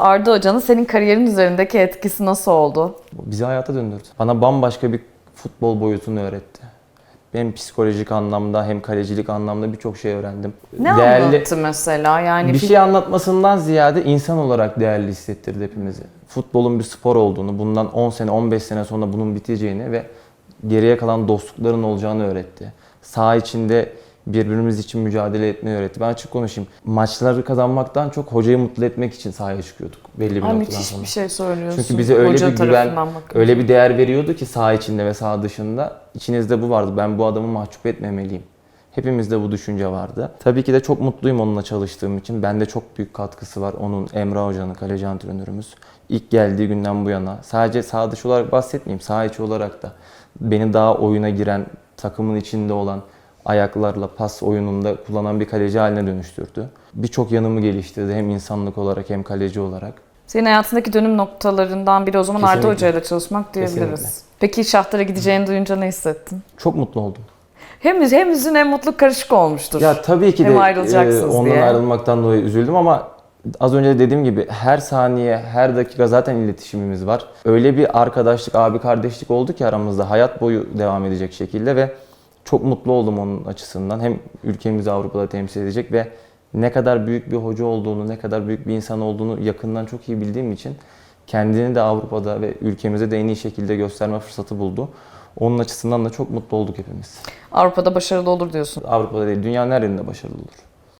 Arda Hoca'nın senin kariyerin üzerindeki etkisi nasıl oldu? Bizi hayata döndürdü. Bana bambaşka bir futbol boyutunu öğretti. Hem psikolojik anlamda hem kalecilik anlamda birçok şey öğrendim. Ne anlattı mesela? Yani bir şey anlatmasından ziyade insan olarak değerli hissettirdi hepimizi. Futbolun bir spor olduğunu, bundan 10 sene, 15 sene sonra bunun biteceğini ve geriye kalan dostlukların olacağını öğretti. Saha içinde birbirimiz için mücadele etmeyi öğretti. Ben açık konuşayım. Maçları kazanmaktan çok hocayı mutlu etmek için sahaya çıkıyorduk belli bir Ay, noktadan müthiş sonra. bir şey söylüyorsun. Çünkü bize öyle Hoca bir güven, öyle bir değer veriyordu ki saha içinde ve saha dışında. İçinizde bu vardı. Ben bu adamı mahcup etmemeliyim. Hepimizde bu düşünce vardı. Tabii ki de çok mutluyum onunla çalıştığım için. Bende çok büyük katkısı var. Onun Emrah Hoca'nın, kaleci antrenörümüz. İlk geldiği günden bu yana. Sadece saha dışı olarak bahsetmeyeyim. Saha içi olarak da beni daha oyuna giren, takımın içinde olan, ayaklarla pas oyununda kullanan bir kaleci haline dönüştürdü. Birçok yanımı geliştirdi hem insanlık olarak hem kaleci olarak. Senin hayatındaki dönüm noktalarından biri o zaman Arda Kesinlikle. Hoca ile çalışmak diyebiliriz. Kesinlikle. Peki Şahtar'a gideceğini duyunca ne hissettin? Çok mutlu oldum. Hem, hem hüzün hem mutluluk karışık olmuştur. Ya tabii ki Hem de ayrılacaksınız e, ondan diye. ayrılmaktan dolayı üzüldüm ama az önce de dediğim gibi her saniye, her dakika zaten iletişimimiz var. Öyle bir arkadaşlık, abi kardeşlik oldu ki aramızda hayat boyu devam edecek şekilde ve çok mutlu oldum onun açısından. Hem ülkemizi Avrupa'da temsil edecek ve ne kadar büyük bir hoca olduğunu, ne kadar büyük bir insan olduğunu yakından çok iyi bildiğim için kendini de Avrupa'da ve ülkemize de en iyi şekilde gösterme fırsatı buldu. Onun açısından da çok mutlu olduk hepimiz. Avrupa'da başarılı olur diyorsun. Avrupa'da değil, dünyanın her yerinde başarılı olur.